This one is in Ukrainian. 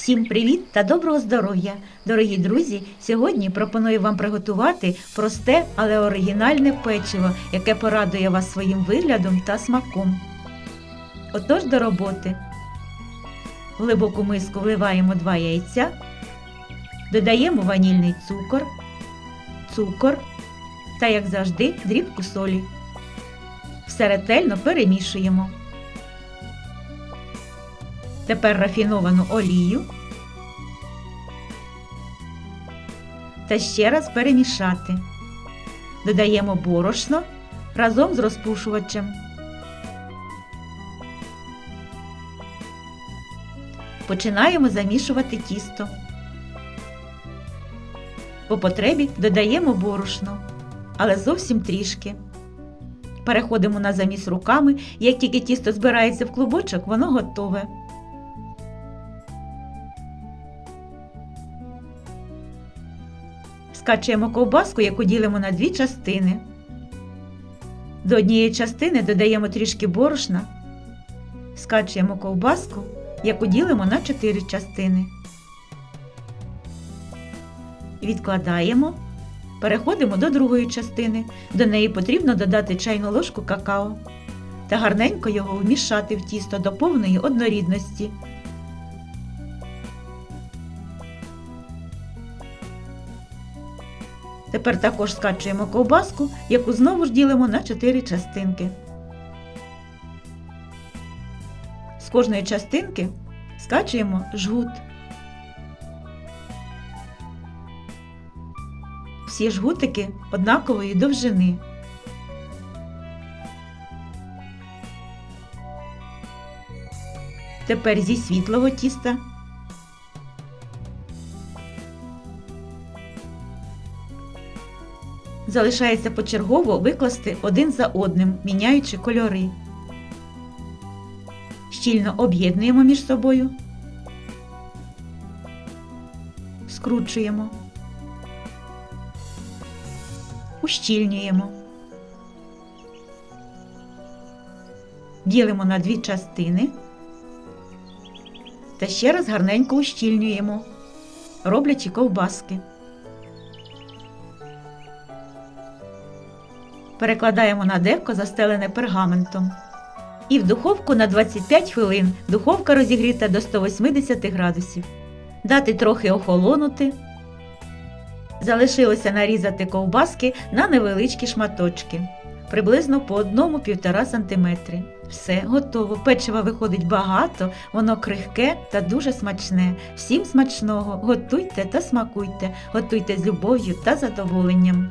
Всім привіт та доброго здоров'я! Дорогі друзі! Сьогодні пропоную вам приготувати просте, але оригінальне печиво, яке порадує вас своїм виглядом та смаком. Отож до роботи. В глибоку миску вливаємо 2 яйця, додаємо ванільний цукор, цукор та, як завжди, дрібку солі. Все ретельно перемішуємо. Тепер рафіновану олію та ще раз перемішати. Додаємо борошно разом з розпушувачем. Починаємо замішувати тісто. По потребі додаємо борошно, але зовсім трішки. Переходимо на заміс руками, як тільки тісто збирається в клубочок, воно готове. Скачуємо ковбаску, яку ділимо на дві частини. До однієї частини додаємо трішки борошна, скачуємо ковбаску, яку ділимо на чотири частини. Відкладаємо. Переходимо до другої частини. До неї потрібно додати чайну ложку какао та гарненько його вмішати в тісто до повної однорідності. Тепер також скачуємо ковбаску, яку знову ж ділимо на 4 частинки. З кожної частинки скачуємо жгут. Всі жгутики однакової довжини. Тепер зі світлого тіста залишається почергово викласти один за одним, міняючи кольори. Щільно об'єднуємо між собою, скручуємо, ущільнюємо, ділимо на дві частини та ще раз гарненько ущільнюємо, роблячи ковбаски. Перекладаємо на деко, застелене пергаментом. І в духовку на 25 хвилин духовка розігріта до 180 градусів. Дати трохи охолонути. Залишилося нарізати ковбаски на невеличкі шматочки, приблизно по 1-1,5 см. Все готово. Печива виходить багато, воно крихке та дуже смачне. Всім смачного! Готуйте та смакуйте, готуйте з любов'ю та задоволенням.